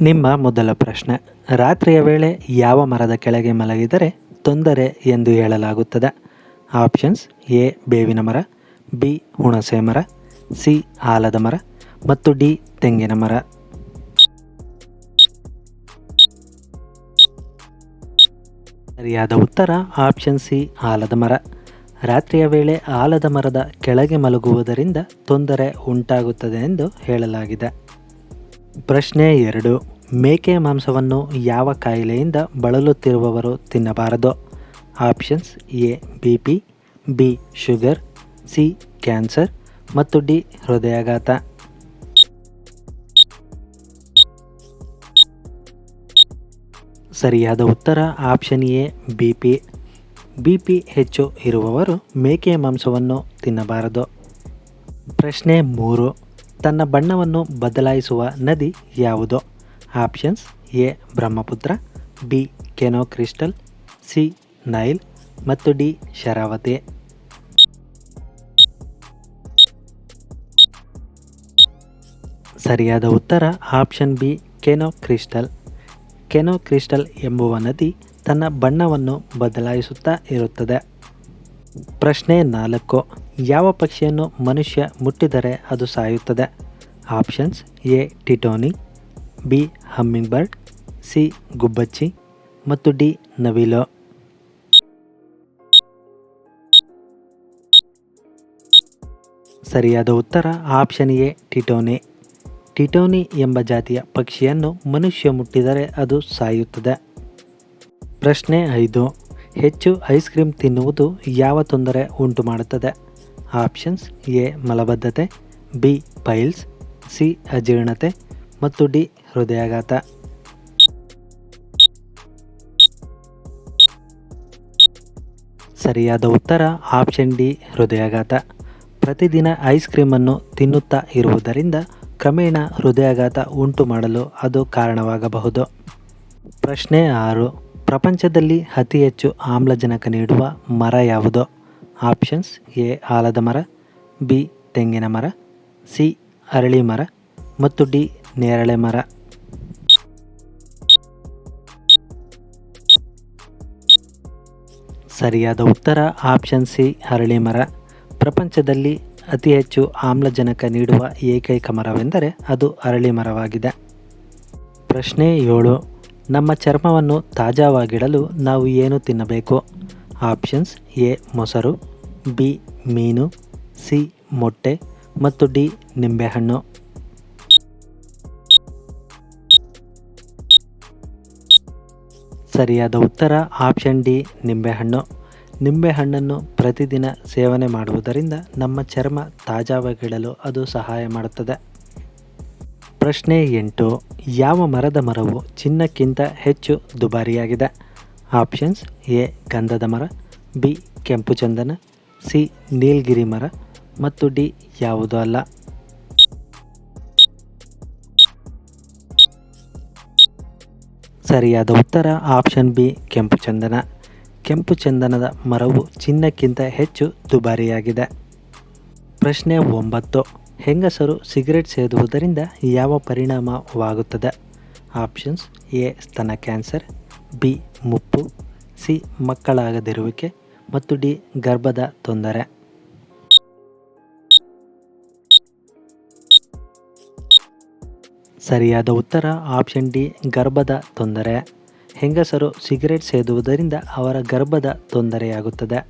ನಿಮ್ಮ ಮೊದಲ ಪ್ರಶ್ನೆ. ರಾತ್ರಿಯ ವೇಳೆ ಯಾವ ಮರದ ಕೆಳಗೆ ಮಲಗಿದರೆ ತೊಂದರೆ ಎಂದು ಹೇಳಲಾಗುತ್ತದೆ. ಆಪ್ಷನ್ಸ್ ಎ, ಬೇವಿನ ಮರ, ಬಿ, ಹುಣಸೆ ಮರ, ಸಿ, ಆಲದ ಮರ ಮತ್ತು ಡಿ, ತೆಂಗಿನ ಮರ. ಸರಿಯಾದ ಉತ್ತರ ಆಪ್ಷನ್ ಸಿ, ಆಲದ ಮರ. ರಾತ್ರಿಯ ವೇಳೆ ಆಲದ ಮರದ ಕೆಳಗೆ ಮಲಗುವುದರಿಂದ ತೊಂದರೆ ಉಂಟಾಗುತ್ತದೆ ಎಂದು ಹೇಳಲಾಗಿದೆ. ಪ್ರಶ್ನೆ ಎರಡು, ಮೇಕೆ ಮಾಂಸವನ್ನು ಯಾವ ಕಾಯಿಲೆಯಿಂದ ಬಳಲುತ್ತಿರುವವರು ತಿನ್ನಬಾರದು? Options A B P B, sugar, C, cancer ಮತ್ತು ಡಿ, ಹೃದಯಾಘಾತ. ಸರಿಯಾದ ಉತ್ತರ option A B P B P ಹೆಚ್ಚು ಇರುವವರು ಮೇಕೆ ಮಾಂಸವನ್ನು ತಿನ್ನಬಾರದು. ಪ್ರಶ್ನೆ ಮೂರು ತನ್ನ ಬಣ್ಣವನ್ನು ಬದಲಾಯಿಸುವ ನದಿ ಯಾವುದು? Options A, Brahmaputra, B, Cano Cristales, C, Nile ಮತ್ತು ಡಿ, ಶರಾವತಿ. ಸರಿಯಾದ ಉತ್ತರ option B, Cano Cristales. Cano Cristales ಎಂಬುವ ನದಿ ತನ್ನ ಬಣ್ಣವನ್ನು ಬದಲಾಯಿಸುತ್ತಾ ಇರುತ್ತದೆ. ಪ್ರಶ್ನೆ ನಾಲ್ಕು. ಯಾವ ಪಕ್ಷಿಯನ್ನು ಮನುಷ್ಯ ಮುಟ್ಟಿದರೆ ಅದು ಸಾಯುತ್ತದೆ? ಆಪ್ಷನ್ಸ್ ಎ ಟಿಟೋನಿ ಬಿ ಹಮ್ಮಿಂಗ್ ಬರ್ಡ್ ಸಿ, ಗುಬ್ಬಚ್ಚಿ ಮತ್ತು ಡಿ, ನವಿಲೋ. ಸರಿಯಾದ ಉತ್ತರ ಆಪ್ಷನ್ ಎ, ಟಿಟೋನಿ. ಟಿಟೋನಿ ಎಂಬ ಜಾತಿಯ ಪಕ್ಷಿಯನ್ನು ಮನುಷ್ಯ ಮುಟ್ಟಿದರೆ ಅದು ಸಾಯುತ್ತದೆ. ಪ್ರಶ್ನೆ ಐದು, ಹೆಚ್ಚು ಐಸ್ ಕ್ರೀಮ್ ತಿನ್ನುವುದು ಯಾವ ತೊಂದರೆ ಉಂಟು ಮಾಡುತ್ತದೆ ಆಪ್ಷನ್ಸ್ ಎ, ಮಲಬದ್ಧತೆ, ಬಿ ಪೈಲ್ಸ್ ಸಿ, ಅಜೀರ್ಣತೆ ಮತ್ತು ಡಿ, ಹೃದಯಾಘಾತ. ಸರಿಯಾದ ಉತ್ತರ ಆಪ್ಷನ್ ಡಿ, ಹೃದಯಾಘಾತ. ಪ್ರತಿದಿನ ಐಸ್ ಕ್ರೀಮನ್ನು ತಿನ್ನುತ್ತಾ ಇರುವುದರಿಂದ ಕ್ರಮೇಣ ಹೃದಯಾಘಾತ ಉಂಟು ಮಾಡಲು ಅದು ಕಾರಣವಾಗಬಹುದು. ಪ್ರಶ್ನೆ ಆರು, ಪ್ರಪಂಚದಲ್ಲಿ ಅತಿ ಹೆಚ್ಚು ಆಮ್ಲಜನಕ ನೀಡುವ ಮರ ಯಾವುದು? ಆಪ್ಷನ್ಸ್, ಎ, ಆಲದ ಮರ, ಬಿ, ತೆಂಗಿನ ಮರ, ಸಿ, ಅರಳಿ ಮರ ಮತ್ತು ಡಿ, ನೇರಳೆ ಮರ. ಸರಿಯಾದ ಉತ್ತರ, ಆಪ್ಷನ್ ಸಿ, ಅರಳಿ ಮರ. ಪ್ರಪಂಚದಲ್ಲಿ ಅತಿ ಹೆಚ್ಚು ಆಮ್ಲಜನಕ ನೀಡುವ ಏಕೈಕ ಮರವೆಂದರೆ ಅದು ಅರಳಿ ಮರವಾಗಿದೆ. ಪ್ರಶ್ನೆ ಏಳು. ನಮ್ಮ ಚರ್ಮವನ್ನು ತಾಜಾವಾಗಿಡಲು ನಾವು ಏನು ತಿನ್ನಬೇಕು? ಆಪ್ಷನ್ಸ್ ಎ ಮೊಸರು, ಬಿ ಮೀನು, ಸಿ ಮೊಟ್ಟೆ ಮತ್ತು ಡಿ ನಿಂಬೆಹಣ್ಣು. ಸರಿಯಾದ ಉತ್ತರ ಆಪ್ಷನ್ ಡಿ ನಿಂಬೆಹಣ್ಣು. ನಿಂಬೆಹಣ್ಣನ್ನು ಪ್ರತಿದಿನ ಸೇವನೆ ಮಾಡುವುದರಿಂದ ನಮ್ಮ ಚರ್ಮ ತಾಜಾವಾಗಿಡಲು ಅದು ಸಹಾಯ ಮಾಡುತ್ತದೆ. ಪ್ರಶ್ನೆ ಎಂಟು, ಯಾವ ಮರದ ಮರವು ಚಿನ್ನಕ್ಕಿಂತ ಹೆಚ್ಚು ದುಬಾರಿಯಾಗಿದೆ? ಆಪ್ಷನ್ಸ್ ಎ, ಗಂಧದ ಮರ, ಬಿ, ಕೆಂಪು ಚಂದನ, ಸಿ, ನೀಲಗಿರಿ ಮರ ಮತ್ತು ಡಿ, ಯಾವುದೂ ಅಲ್ಲ. ಸರಿಯಾದ ಉತ್ತರ ಆಪ್ಷನ್ ಬಿ, ಕೆಂಪು ಚಂದನ. ಕೆಂಪು ಚಂದನದ ಮರವು ಚಿನ್ನಕ್ಕಿಂತ ಹೆಚ್ಚು ದುಬಾರಿಯಾಗಿದೆ. ಪ್ರಶ್ನೆ ಒಂಬತ್ತು. ಹೆಂಗಸರು ಸಿಗರೆಟ್ ಸೇದುವುದರಿಂದ ಯಾವ ಪರಿಣಾಮವಾಗುತ್ತದೆ? ಆಪ್ಷನ್ಸ್ ಎ, ಸ್ತನ ಕ್ಯಾನ್ಸರ್ ಬಿ ಮುಪ್ಪು, ಸಿ ಮಕ್ಕಳಾಗದಿರುವಿಕೆ ಮತ್ತು ಡಿ ಗರ್ಭದ ತೊಂದರೆ. ಸರಿಯಾದ ಉತ್ತರ ಆಪ್ಷನ್ ಡಿ ಗರ್ಭದ ತೊಂದರೆ. ಹೆಂಗಸರು ಸಿಗರೆಟ್ ಸೇದುವುದರಿಂದ ಅವರ ಗರ್ಭದ ತೊಂದರೆಯಾಗುತ್ತದೆ.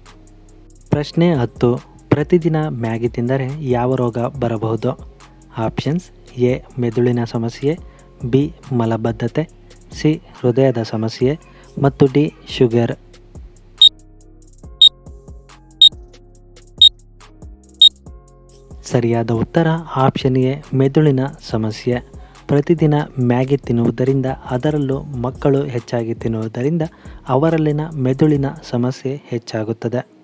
ಪ್ರಶ್ನೆ ಹತ್ತು, ಪ್ರತಿದಿನ ಮ್ಯಾಗಿ ತಿಂದರೆ ಯಾವ ರೋಗ ಬರಬಹುದು? ಆಪ್ಷನ್ಸ್ ಎ, ಮೆದುಳಿನ ಸಮಸ್ಯೆ, ಬಿ, ಮಲಬದ್ಧತೆ ಸಿ ಹೃದಯದ ಸಮಸ್ಯೆ ಮತ್ತು ಡಿ ಶುಗರ್. ಸರಿಯಾದ ಉತ್ತರ ಆಪ್ಷನ್ ಎ, ಮೆದುಳಿನ ಸಮಸ್ಯೆ. ಪ್ರತಿದಿನ ಮ್ಯಾಗಿ ತಿನ್ನುವುದರಿಂದ ಅದರಲ್ಲೂ ಮಕ್ಕಳು ಹೆಚ್ಚಾಗಿ ತಿನ್ನುವುದರಿಂದ ಅವರಲ್ಲಿನ ಮೆದುಳಿನ ಸಮಸ್ಯೆ ಹೆಚ್ಚಾಗುತ್ತದೆ.